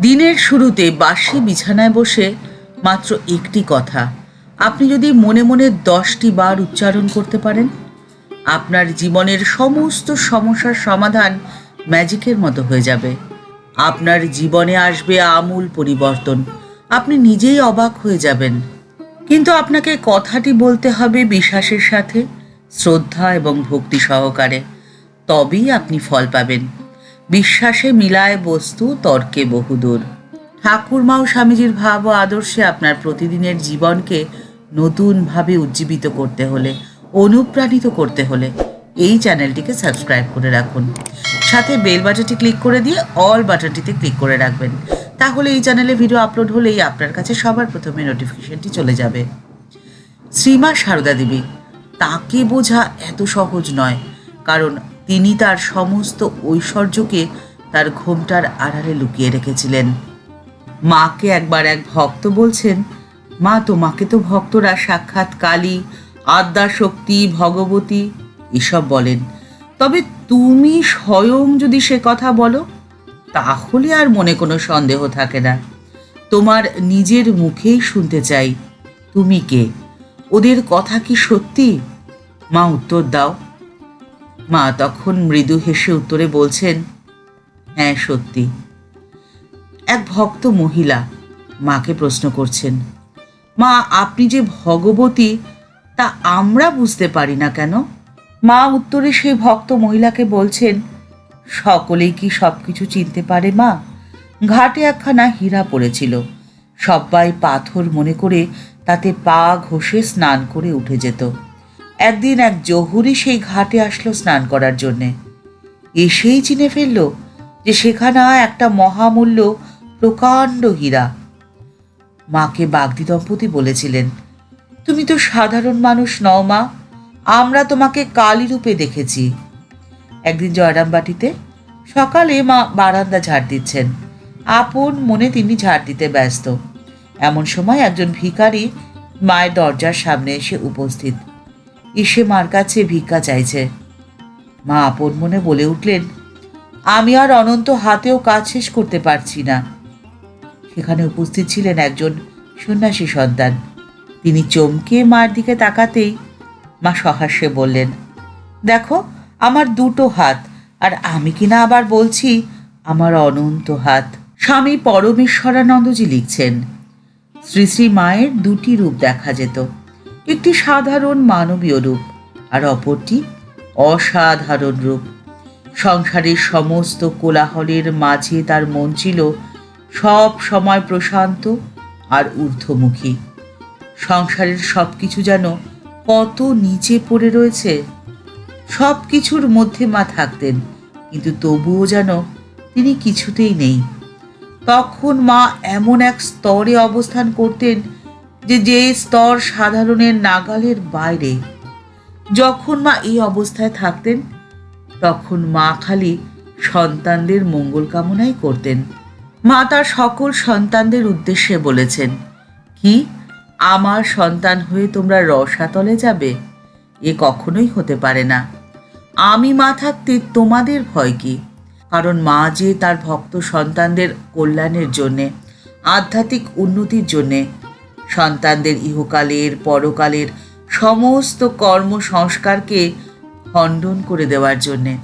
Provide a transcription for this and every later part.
দিনের শুরুতে বাসি বিছানায় বসে মাত্র একটি কথা। আপনি যদি মনে মনে দশটি বার উচ্চারণ করতে পারেন, আপনার জীবনের সমস্ত সমস্যার সমাধান ম্যাজিকের মতো হয়ে যাবে। আপনার জীবনে আসবে আমূল পরিবর্তন। আপনি নিজেই অবাক হয়ে যাবেন। কিন্তু আপনাকে কথাটি বলতে হবে বিশ্বাসের সাথে, শ্রদ্ধা এবং ভক্তি সহকারে। তবেই আপনি ফল পাবেন। বিশ্বাসে মিলায় বস্তু, তর্কে বহুদূর। ঠাকুরমা ও স্বামীজির ভাব ও আদর্শে আপনার প্রতিদিনের জীবনকে নতুনভাবে উজ্জীবিত করতে হলে, অনুপ্রাণিত করতে হলে এই চ্যানেলটিকে সাবস্ক্রাইব করে রাখুন। সাথে বেল বাটনটি ক্লিক করে দিয়ে অল বাটনটিতে ক্লিক করে রাখবেন। তাহলে এই চ্যানেলে ভিডিও আপলোড হলেই আপনার কাছে সবার প্রথমে নোটিফিকেশনটি চলে যাবে। শ্রীমা সারদা দেবী, তাকে বোঝা এত সহজ নয়, কারণ তিনি তার সমস্ত ঐশ্বর্যকে তার ঘোমটার আড়ালে লুকিয়ে রেখেছিলেন। মাকে একবার এক ভক্ত বলছেন, মা, তোমাকে তো ভক্তরা সাক্ষাৎ কালী, আদ্যা শক্তি, ভগবতী এসব বলেন। তবে তুমি স্বয়ং যদি সে কথা বলো, তাহলে আর মনে কোনো সন্দেহ থাকে না। তোমার নিজের মুখেই শুনতে চাই। তুমি কে? ওদের কথা কি সত্যি? মা, উত্তর দাও। মা তখন মৃদু হেসে উত্তরে বলছেন হ্যাঁ সত্যি। এক ভক্ত মহিলা মাকে প্রশ্ন করছেন, মা, আপনি যে ভগবতী, তা আমরা বুঝতে পারি না কেন? মা উত্তরে সেই ভক্ত মহিলাকে বলছেন, সকলেই কি সব কিছু চিনতে পারে, মা? ঘাটে একখানা হীরা পড়েছিল। সবাই পাথর মনে করে তাতে পা ঘষে স্নান করে উঠে যেত। একদিন এক জহুরি সেই ঘাটে আসলো স্নান করার জন্যে। এসেই চিনে ফেলল যে সেখানে একটা মহামূল্য প্রকাণ্ড হীরা। মাকে বাগদি দম্পতি বলেছিলেন, তুমি তো সাধারণ মানুষ নও মা, আমরা তোমাকে কালী রূপে দেখেছি। একদিন জয়রামবাটিতে সকালে মা বারান্দা ঝাড় দিচ্ছেন। আপন মনে তিনি ঝাড় দিতে ব্যস্ত। এমন সময় একজন ভিখারি মায়ের দরজার সামনে এসে উপস্থিত। এসে মার কাছে ভিক্ষা চাইছে। মা আপন মনে বলে উঠলেন, আমি আর অনন্ত হাতেও কাজ শেষ করতে পারছি না। সেখানে উপস্থিত ছিলেন একজন সন্ন্যাসী সন্তান। তিনি চমকে মার দিকে তাকাতেই মা সহাস্যে বললেন, দেখো, আমার দুটো হাত, আর আমি কিনা আবার বলছি, আমার অনন্ত হাত। স্বামী পরমেশ্বরানন্দজি লিখছেন, শ্রী শ্রী মায়ের দুটি রূপ দেখা যেত। একটি সাধারণ মানবীয় রূপ, আর অপরটি অসাধারণ রূপ। সংসারের সমস্ত কোলাহলের মাঝে তার মন ছিল সব সময় প্রশান্ত আর ঊর্ধ্বমুখী। সংসারের সব কিছু যেন কত নিচে পড়ে রয়েছে সব কিছুর মধ্যে মা থাকতেন, কিন্তু তবুও যেন তিনি কিছুতেই নেই। তখন মা এমন এক স্তরে অবস্থান করতেন যে যে স্তর সাধারণের নাগালের বাইরে, যখন মা এই অবস্থায় থাকতেন, তখন মা খালি সন্তানদের মঙ্গল কামনাই করতেন। মা তার সকল সন্তানদের উদ্দেশ্যে বলেছেন, কি, আমার সন্তান হয়ে তোমরা রসাতলে যাবে? এ কখনোই হতে পারে না। আমি মা থাকতে তোমাদের ভয় কি? কারণ মা যে তার ভক্ত সন্তানদের কল্যাণের জন্যে, আধ্যাত্মিক উন্নতির জন্যে সন্তানদের ইহকালের, পরকালের সমস্ত কর্ম সংস্কারকে খণ্ডন করে দেওয়ার জন্যে,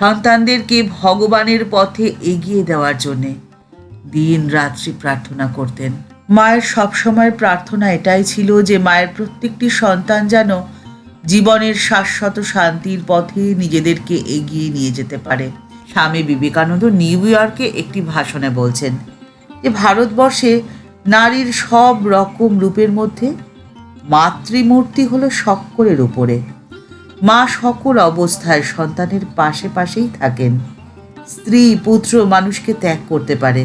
সন্তানদেরকে ভগবানের পথে এগিয়ে দেওয়ার জন্যে দিন রাত্রি প্রার্থনা করতেন। মায়ের সবসময় প্রার্থনা এটাই ছিল যে মায়ের প্রত্যেকটি সন্তান যেন জীবনের শাশ্বত শান্তির পথে নিজেদেরকে এগিয়ে নিয়ে যেতে পারে। স্বামী বিবেকানন্দ নিউ ইয়র্কে একটি ভাষণে বলছেন যে, ভারতবর্ষে নারীর সব রকম রূপের মধ্যে মাতৃমূর্তি হলো সকলের উপরে। মা সকল অবস্থায় সন্তানের পাশে পাশেই থাকেন। স্ত্রী, পুত্র মানুষকে ত্যাগ করতে পারে,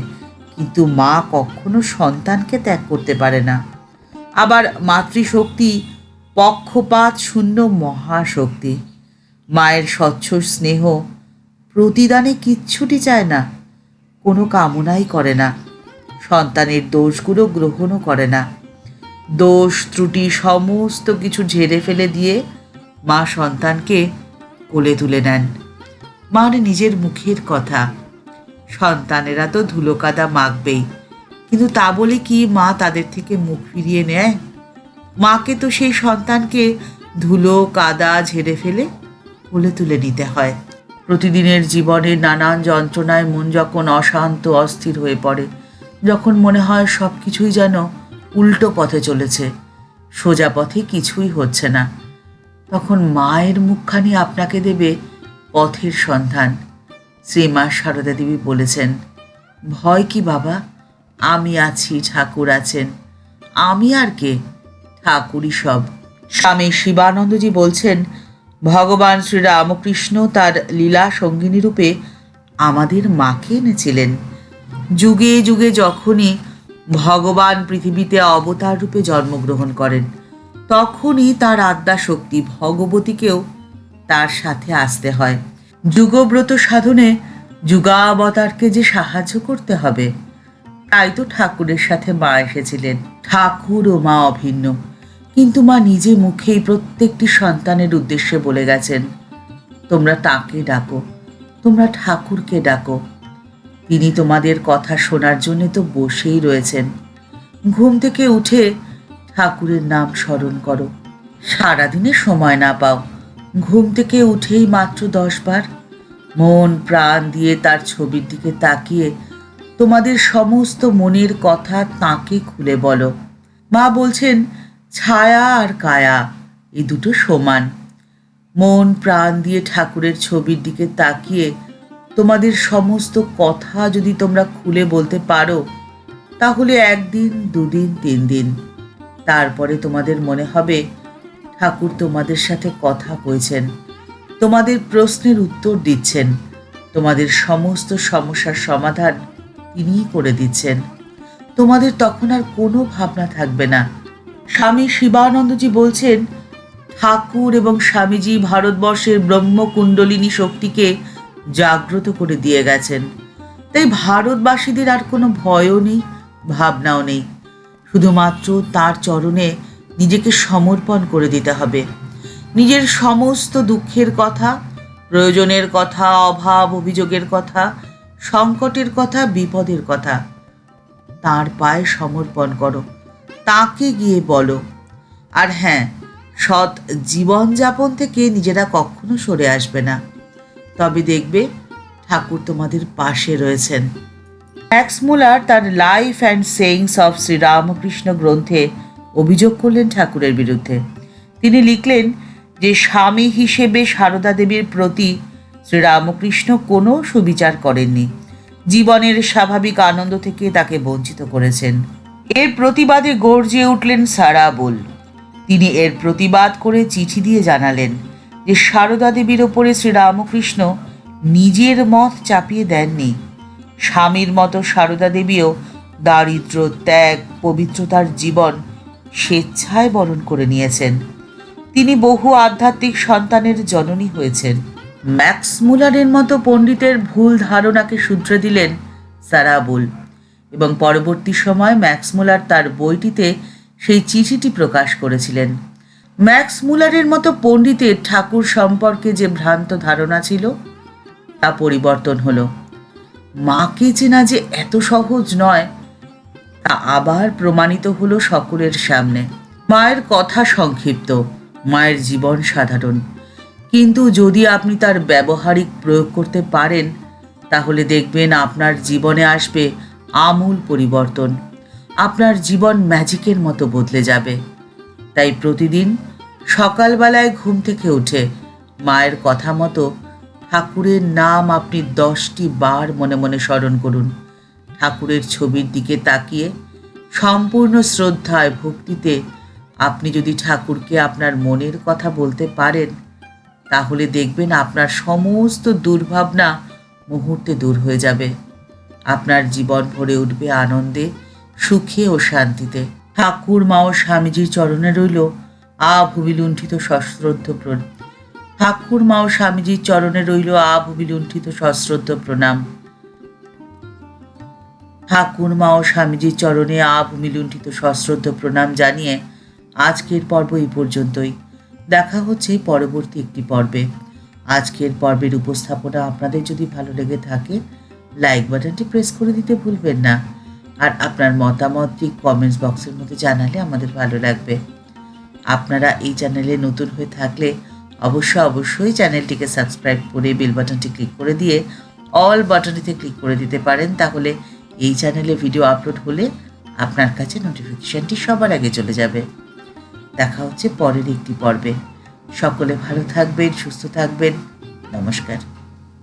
কিন্তু মা কখনো সন্তানকে ত্যাগ করতে পারে না। আবার মাতৃশক্তি পক্ষপাত শূন্য মহাশক্তি। মায়ের স্বচ্ছ স্নেহ প্রতিদানে কিচ্ছুটি চায় না, কোনো কামনাই করে না। সন্তানের দোষগুলো গ্রহণও করে না। দোষ, ত্রুটি সমস্ত কিছু ঝেড়ে ফেলে দিয়ে মা সন্তানকে কোলে তুলে নেন। মার নিজের মুখের কথা। সন্তানেরা তো ধুলো কাদা মাখবেই। কিন্তু তা বলে কি মা তাদের থেকে মুখ ফিরিয়ে নেয়? মাকে তো সেই সন্তানকে ধুলো, কাদা ঝেড়ে ফেলে কোলে তুলে নিতে হয়। প্রতিদিনের জীবনের নানান যন্ত্রণায় মন যখন অশান্ত, অস্থির হয়ে পড়ে। যখন মনে হয় সব কিছুই যেন উল্টো পথে চলেছে, সোজা পথে কিছুই হচ্ছে না। তখন মায়ের মুখখানি আপনাকে দেবে পথের সন্ধান। শ্রীমা সারদা দেবী বলেছেন, ভয় কি বাবা? আমি আছি, ঠাকুর আছেন। আমি আর কে? ঠাকুরই সব। স্বামী শিবানন্দজি বলছেন, ভগবান শ্রীরামকৃষ্ণ তার লীলা সঙ্গিনী রূপে আমাদের মাকে এনেছিলেন। যুগে যুগে যখনই ভগবান পৃথিবীতে অবতার রূপে জন্মগ্রহণ করেন, তখনই তার আদ্যা শক্তি ভগবতীকেও তার সাথে আসতে হয়। যুগব্রত সাধনে যুগাবতারকে যে সাহায্য করতে হবে, তাই তো ঠাকুরের সাথে মা এসেছিলেন। ঠাকুর ও মা অভিন্ন। কিন্তু মা নিজে মুখেই প্রত্যেকটি সন্তানের উদ্দেশ্যে বলে গেছেন, তোমরা তাকে ডাকো, তোমরা ঠাকুরকে ডাকো তিনি তোমাদের কথা শোনার জন্য তো বসেই রয়েছেন। ঘুম থেকে উঠে ঠাকুরের নাম স্মরণ করো। সারাদিনে সময় না পাও। ঘুম থেকে উঠেই মাত্র দশ বার মন প্রাণ দিয়ে তার ছবির দিকে তাকিয়ে তোমাদের সমস্ত মনের কথা তাকে খুলে বলো। মা বলছেন, ছায়া আর কায়া এই দুটো সমান। মন প্রাণ দিয়ে ঠাকুরের ছবির দিকে তাকিয়ে তোমাদের সমস্ত কথা যদি তোমরা খুলে বলতে পারো, তাহলে একদিন, দুদিন তিন দিন তারপরে তোমাদের মনে হবে, ঠাকুর তোমাদের সাথে কথা কইছেন, তোমাদের প্রশ্নের উত্তর দিচ্ছেন, তোমাদের সমস্ত সমস্যার সমাধান তিনিই করে দিচ্ছেন। তোমাদের তখন আর কোনো ভাবনা থাকবে না। স্বামী শিবানন্দজি বলছেন, ঠাকুর এবং স্বামীজি ভারতবর্ষের ব্রহ্মকুণ্ডলিনী শক্তিকে জাগ্রত করে দিয়ে গেছেন। তাই ভারতবাসীদের আর কোনো ভয়ও নেই, ভাবনাও নেই। শুধুমাত্র তার চরণে নিজেকে সমর্পণ করে দিতে হবে। নিজের সমস্ত দুঃখের কথা, প্রয়োজনের কথা, অভাব, অভিযোগের কথা, সংকটের কথা, বিপদের কথা, তার পায়ে সমর্পণ করো। তাকে গিয়ে বলো। আর হ্যাঁ সৎ জীবনযাপন থেকে নিজেরা কখনো সরে আসবে না। তবে দেখবে ঠাকুর তোমাদের পাশে রয়েছেন। ম্যাক্স মুলার তার life and sayings of Sri Ramakrishna গ্রন্থে অভিযোগ করলেন ঠাকুরের বিরুদ্ধে। তিনি লিখলেন যে স্বামী হিসেবে সারদা দেবীর প্রতি শ্রীরামকৃষ্ণ কোনো সুবিচার করেননি। জীবনের স্বাভাবিক আনন্দ থেকে তাকে বঞ্চিত করেছেন। এর প্রতিবাদে গর্জে উঠলেন সারাবুল তিনি এর প্রতিবাদ করে চিঠি দিয়ে জানালেন যে সারদা দেবীর ওপরে শ্রীরামকৃষ্ণ নিজের মত চাপিয়ে দেননি। স্বামীর মতো সারদা দেবীও দারিদ্র, ত্যাগ, পবিত্রতার জীবন স্বেচ্ছায় বরণ করে নিয়েছেন। তিনি বহু আধ্যাত্মিক সন্তানের জননী হয়েছেন। ম্যাক্স মুলারের মতো পণ্ডিতের ভুল ধারণাকে শুধরে দিলেন সারাবুল। এবং পরবর্তী সময় ম্যাক্স মুলার তার বইটিতে সেই চিঠিটি প্রকাশ করেছিলেন। ম্যাক্স মুলারের মতো পণ্ডিতের ঠাকুর সম্পর্কে যে ভ্রান্ত ধারণা ছিল, তা পরিবর্তন হলো। মাকে চেনা যে এত সহজ নয়, তা আবার প্রমাণিত হলো সকলের সামনে। মায়ের কথা সংক্ষিপ্ত, মায়ের জীবন সাধারণ। কিন্তু যদি আপনি তার ব্যবহারিক প্রয়োগ করতে পারেন, তাহলে দেখবেন আপনার জীবনে আসবে আমূল পরিবর্তন। আপনার জীবন ম্যাজিকের মতো বদলে যাবে। তাই প্রতিদিন সকালবেলায় ঘুম থেকে উঠে মায়ের কথা মতো ঠাকুরের নাম আপনি দশটি বার মনে মনে স্মরণ করুন। ঠাকুরের ছবির দিকে তাকিয়ে সম্পূর্ণ শ্রদ্ধায় ভক্তিতে আপনি যদি ঠাকুরকে আপনার মনের কথা বলতে পারেন, তাহলে দেখবেন আপনার সমস্ত দুর্ভাবনা মুহূর্তে দূর হয়ে যাবে। আপনার জীবন ভরে উঠবে আনন্দে, সুখে ও শান্তিতে। ঠাকুর, মা ও স্বামীজির চরণে রইল আভুবিলুণ্ঠিত সশ্রদ্ধ প্রণ ঠাকুর, মা ও স্বামীজির চরণে রইল আভুবিলুণ্ঠিত সশ্রদ্ধ প্রণাম। ঠাকুর, মা ও স্বামীজির চরণে আভূমিলুণ্ঠিত সশ্রদ্ধ প্রণাম জানিয়ে আজকের পর্ব এই পর্যন্তই। দেখা হচ্ছে পরবর্তী একটি পর্বে। আজকের পর্বের উপস্থাপনা আপনাদের যদি ভালো লেগে থাকে লাইক বাটনটি প্রেস করে দিতে ভুলবেন না। আর আপনার মতামতটি কমেন্টস বক্সের মধ্যে জানালে আমাদের ভালো লাগবে। আপনারা এই চ্যানেলে নতুন হয়ে থাকলে অবশ্যই অবশ্যই চ্যানেলটিকে সাবস্ক্রাইব করে বেল বাটনটি ক্লিক করে দিয়ে অল বাটনটিতে ক্লিক করে দিতে পারেন, তাহলে এই চ্যানেলে ভিডিও আপলোড হলে আপনার কাছে নোটিফিকেশানটি সবার আগে চলে যাবে। দেখা হচ্ছে পরের একটি পর্বে। সকলে ভালো থাকবেন, সুস্থ থাকবেন। নমস্কার।